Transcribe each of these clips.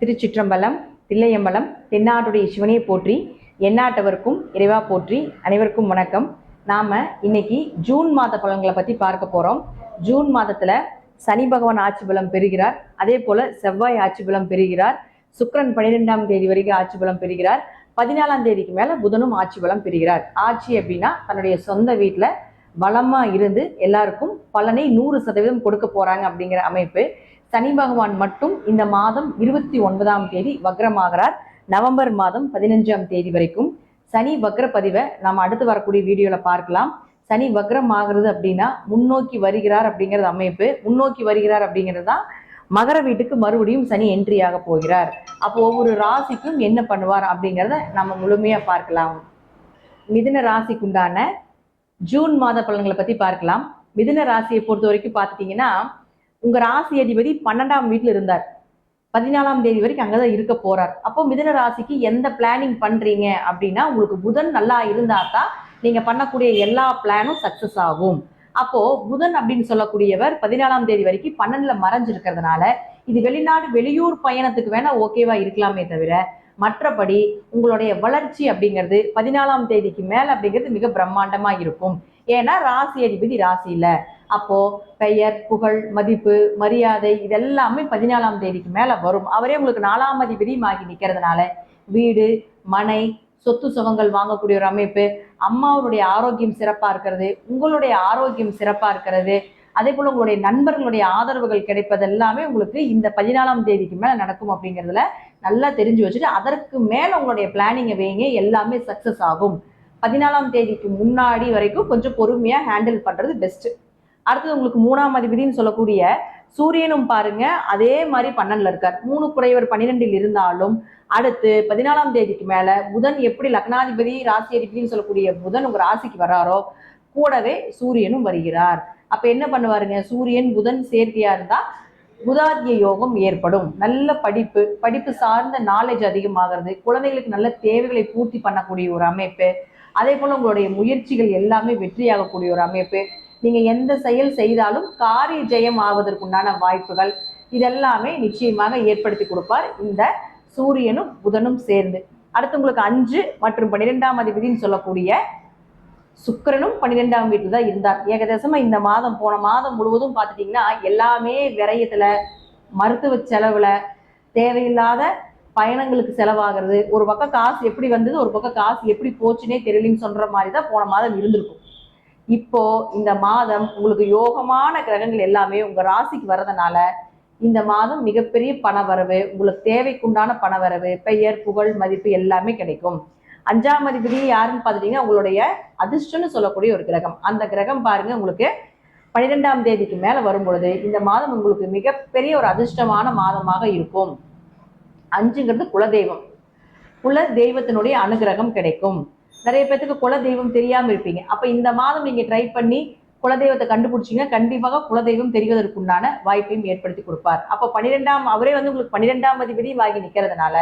திருச்சிற்றம்பலம் தில்லையம்பலம் தென்னாட்டுடைய சிவனையை போற்றி எந்நாட்டவருக்கும் இறைவா போற்றி அனைவருக்கும் வணக்கம். நாம இன்னைக்கு ஜூன் மாத பலன்களை பத்தி பார்க்க போறோம். ஜூன் மாதத்துல சனி பகவான் ஆட்சி பலம் பெறுகிறார். அதே போல செவ்வாய் ஆட்சி பலம் பெறுகிறார். சுக்கிரன் பன்னிரெண்டாம் தேதி வரைக்கும் ஆட்சி பலம் பெறுகிறார். பதினாலாம் தேதிக்கு மேல புதனும் ஆட்சி பலம் பெறுகிறார். ஆட்சி அப்படின்னா தன்னுடைய சொந்த வீட்டுல பலமா இருந்து எல்லாருக்கும் பலனை நூறு சதவீதம் கொடுக்க போறாங்க அப்படிங்கிற அமைப்பு. சனி பகவான் மட்டும் இந்த மாதம் இருபத்தி ஒன்பதாம் தேதி வக்ரமாகிறார். நவம்பர் மாதம் பதினஞ்சாம் தேதி வரைக்கும் சனி வக்ர பதிவை நாம் அடுத்து வரக்கூடிய வீடியோல பார்க்கலாம். சனி வக்ரம் ஆகிறது அப்படின்னா முன்னோக்கி வருகிறார் அப்படிங்கிறது அமைப்பு. முன்னோக்கி வருகிறார் அப்படிங்கிறது தான் மகர வீட்டுக்கு மறுபடியும் சனி என்ட்ரி ஆக போகிறார். அப்போ ஒவ்வொரு ராசிக்கும் என்ன பண்ணுவார் அப்படிங்கிறத நம்ம முழுமையா பார்க்கலாம். மிதுன ராசிக்குண்டான ஜூன் மாத பலன்களை பத்தி பார்க்கலாம். மிதுன ராசியை பொறுத்த வரைக்கும் பார்த்துட்டீங்கன்னா உங்க ராசி அதிபதி பன்னெண்டாம் வீட்டில் இருந்தார். பதினாலாம் தேதி வரைக்கும் அங்கதான் இருக்க போறார். அப்போ மிதன ராசிக்கு எந்த பிளானிங் பண்றீங்க அப்படின்னா உங்களுக்கு புதன் நல்லா இருந்தா தான் நீங்க பண்ணக்கூடிய எல்லா பிளானும் சக்சஸ் ஆகும். அப்போ புதன் அப்படின்னு சொல்லக்கூடியவர் பதினாலாம் தேதி வரைக்கும் பன்னெண்டுல மறைஞ்சிருக்கிறதுனால இது வெளிநாடு வெளியூர் பயணத்துக்கு வேணா ஓகேவா இருக்கலாமே தவிர மற்றபடி உங்களுடைய வளர்ச்சி அப்படிங்கிறது பதினாலாம் தேதிக்கு மேல அப்படிங்கிறது மிக பிரம்மாண்டமா இருக்கும். ஏன்னா ராசி அதிபதி ராசியில. அப்போ பெயர் புகழ் மதிப்பு மரியாதை இதெல்லாமே பதினாலாம் தேதிக்கு மேல வரும். அவரே உங்களுக்கு நாலாம் அதிபதியும் ஆகி நிக்கிறதுனால வீடு மனை சொத்து சுகங்கள் வாங்கக்கூடிய ஒரு அமைப்பு அம்மாவுடைய ஆரோக்கியம் சிறப்பா இருக்கிறது உங்களுடைய ஆரோக்கியம் சிறப்பா இருக்கிறது அதே போல உங்களுடைய நண்பர்களுடைய ஆதரவுகள் கிடைப்பது எல்லாமே உங்களுக்கு இந்த பதினாலாம் தேதிக்கு மேல நடக்கும் அப்படிங்கிறதுல நல்லா தெரிஞ்சு வச்சுட்டு அதற்கு மேல உங்களுடைய பிளானிங்கை வைங்க எல்லாமே சக்சஸ் ஆகும். பதினாலாம் தேதிக்கு முன்னாடி வரைக்கும் கொஞ்சம் பொறுமையா ஹேண்டில் பண்றது பெஸ்ட் அடுத்தது உங்களுக்கு மூணாம் அதிபதினு சொல்லக்கூடிய சூரியனும் பாருங்க அதே மாதிரி பன்னெண்டுல இருக்கார். மூணு குறைவர் பன்னிரெண்டில் இருந்தாலும் அடுத்து பதினாலாம் தேதிக்கு மேல புதன் எப்படி லக்னாதிபதி ராசி அதிபதினு சொல்லக்கூடிய புதன் உங்க ராசிக்கு வராரோ கூடவே சூரியனும் வருகிறார். அப்ப என்ன பண்ணுவாருங்க? சூரியன் புதன் சேர்க்கையா இருந்தா புதாதிய யோகம் ஏற்படும். நல்ல படிப்பு படிப்பு சார்ந்த நாலேஜ் அதிகமாகிறது. குழந்தைகளுக்கு நல்ல தேவைகளை பூர்த்தி பண்ணக்கூடிய ஒரு அமைப்பு. அதே போல உங்களுடைய முயற்சிகள் எல்லாமே வெற்றியாகக்கூடிய ஒரு அமைப்பு. நீங்க எந்த செயல் செய்தாலும் காரிய ஜெயம் ஆவதற்குண்டான வாய்ப்புகள் இதெல்லாமே நிச்சயமாக ஏற்படுத்தி கொடுப்பார் இந்த சூரியனும் புதனும் சேர்ந்து. அடுத்து உங்களுக்கு அஞ்சு மற்றும் பன்னிரெண்டாம் அதிபதினு சொல்லக்கூடிய சுக்கிரனும் பன்னிரெண்டாம் வீட்டில் தான் இருந்தார். ஏகதேசமா இந்த மாதம் போன மாதம் முழுவதும் பார்த்துட்டீங்கன்னா எல்லாமே விரயத்துல மருத்துவ செலவுல தேவையில்லாத பயணங்களுக்கு செலவாகிறது. ஒரு பக்கம் காசு எப்படி வந்தது ஒரு பக்கம் காசு எப்படி போச்சுனே தெரியலன்னு சொல்ற மாதிரி தான் போன மாதம் இருந்திருக்கும். இப்போ இந்த மாதம் உங்களுக்கு யோகமான கிரகங்கள் எல்லாமே உங்க ராசிக்கு வர்றதுனால இந்த மாதம் மிகப்பெரிய பண வரவு உங்களுக்கு தேவைக்குண்டான பண வரவு பெயர் புகழ் மதிப்பு எல்லாமே கிடைக்கும். அஞ்சாம் அதிபதி யாருன்னு பார்த்துட்டீங்கன்னா உங்களுடைய அதிர்ஷ்டம்னு சொல்லக்கூடிய ஒரு கிரகம். அந்த கிரகம் பாருங்க உங்களுக்கு பன்னிரெண்டாம் தேதிக்கு மேல வரும் பொழுது இந்த மாதம் உங்களுக்கு மிகப்பெரிய ஒரு அதிர்ஷ்டமான மாதமாக இருக்கும். அஞ்சுங்கிறது குலதெய்வம். குல தெய்வத்தினுடைய அனுகிரகம் கிடைக்கும். நிறைய பேத்துக்கு குல தெய்வம் தெரியாம இருப்பீங்க. அப்ப இந்த மாதம் நீங்க ட்ரை பண்ணி குலதெய்வத்தை கண்டுபிடிச்சிங்க. கண்டிப்பாக குலதெய்வம் தெரிவதற்குண்டான வாய்ப்பையும் ஏற்படுத்தி கொடுப்பார். அப்போ பன்னிரெண்டாம் அவரே வந்து உங்களுக்கு பன்னிரெண்டாம் அதிபதி வாங்கி நிக்கிறதுனால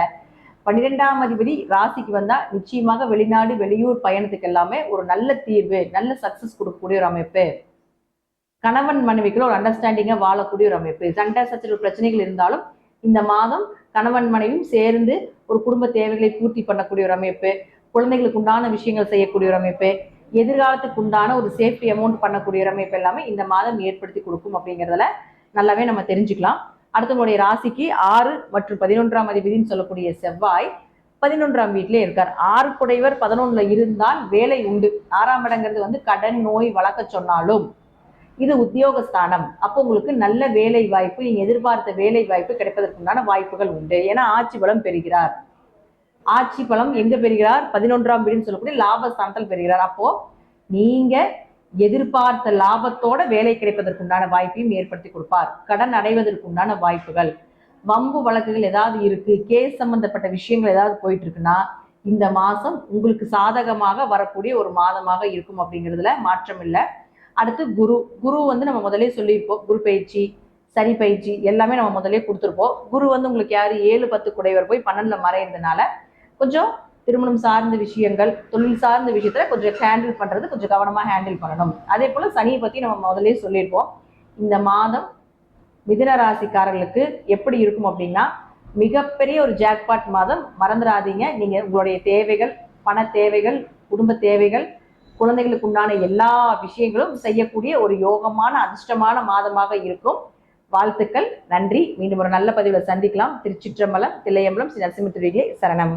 பன்னிரெண்டாம் அதிபதி ராசிக்கு வந்தா நிச்சயமாக வெளிநாடு வெளியூர் பயணத்துக்கு எல்லாமே ஒரு நல்ல தீர்வு நல்ல சக்சஸ் கொடுக்கக்கூடிய ஒரு அமைப்பு. கணவன் மனைவிக்குள்ள ஒரு அண்டர்ஸ்டாண்டிங்கா வாழக்கூடிய ஒரு அமைப்பு. சண்டை சச்சரவு பிரச்சனைகள் இருந்தாலும் இந்த மாதம் கணவன் மனைவியும் சேர்ந்து ஒரு குடும்ப தேவைகளை பூர்த்தி பண்ணக்கூடிய ஒரு அமைப்பு. குழந்தைகளுக்கு உண்டான விஷயங்கள் செய்யக்கூடிய ஒரு அமைப்பு எதிர்காலத்துக்கு உண்டான ஒரு சேஃப்டி அமௌண்ட் பண்ணக்கூடிய ஒரு அமைப்பு எல்லாமே இந்த மாதம் ஏற்படுத்தி கொடுக்கும் அப்படிங்கிறதுல நல்லாவே நம்ம தெரிஞ்சுக்கலாம். அடுத்தவங்களுடைய ராசிக்கு ஆறு மற்றும் பதினொன்றாம் அதிபதினு சொல்லக்கூடிய செவ்வாய் பதினொன்றாம் வீட்டிலே இருக்கார். ஆறு குடைவர் பதினொன்றுல இருந்தால் வேலை உண்டு. ஆறாம் இடங்கிறது வந்து கடன் நோய் வளர்க்க சொன்னாலும் இது உத்தியோகஸ்தானம். அப்போ உங்களுக்கு நல்ல வேலை வாய்ப்பு நீங்க எதிர்பார்த்த வேலை வாய்ப்பு கிடைப்பதற்குண்டான வாய்ப்புகள் உண்டு. ஏன்னா ஆட்சி பலம் பெறுகிறார். ஆட்சி பலம் எங்க பெறுகிறார்? பதினொன்றாம் வீடுன்னு சொல்லக்கூடிய லாபஸ்தானத்தில் பெறுகிறார். அப்போ நீங்க எதிர்பார்த்த லாபத்தோட வேலை கிடைப்பதற்குண்டான வாய்ப்பையும் ஏற்படுத்தி கொடுப்பார். கடன் அடைவதற்குண்டான வாய்ப்புகள். வம்பு வழக்குகள் ஏதாவது இருக்கு கேஸ் சம்பந்தப்பட்ட விஷயங்கள் ஏதாவது போயிட்டு இருக்குன்னா இந்த மாசம் உங்களுக்கு சாதகமாக வரக்கூடிய ஒரு மாதமாக இருக்கும் அப்படிங்கிறதுல மாற்றம் இல்லை. அடுத்து குரு. குரு வந்து நம்ம முதலே சொல்லியிருப்போம். குரு பயிற்சி சனி பயிற்சி எல்லாமே நம்ம முதலே கொடுத்துருப்போம். குரு வந்து உங்களுக்கு யார்? ஏழு பத்து குடைவர் போய் பன்னெண்டில் மறைந்ததுனால கொஞ்சம் திருமணம் சார்ந்த விஷயங்கள் தொழில் சார்ந்த விஷயத்துல கொஞ்சம் ஹேண்டில் பண்றது கொஞ்சம் கவனமா ஹேண்டில் பண்ணணும். அதே போல சனியை பத்தி நம்ம முதலே சொல்லியிருப்போம். இந்த மாதம் மிதுன ராசிக்காரர்களுக்கு எப்படி இருக்கும் அப்படின்னா மிகப்பெரிய ஒரு ஜாக்பாட் மாதம். மறந்துடாதீங்க. நீங்க உங்களுடைய தேவைகள் பண தேவைகள் குடும்ப தேவைகள் குழந்தைகளுக்கு உண்டான எல்லா விஷயங்களும் செய்யக்கூடிய ஒரு யோகமான அதிர்ஷ்டமான மாதமாக இருக்கும். வாழ்த்துக்கள். நன்றி. மீண்டும் ஒரு நல்ல பதிவில் சந்திக்கலாம். திருச்சிற்றம்பலம் தில்லையம்பலம் ஸ்ரீ நரசிம்மத்துடைய சரணம்.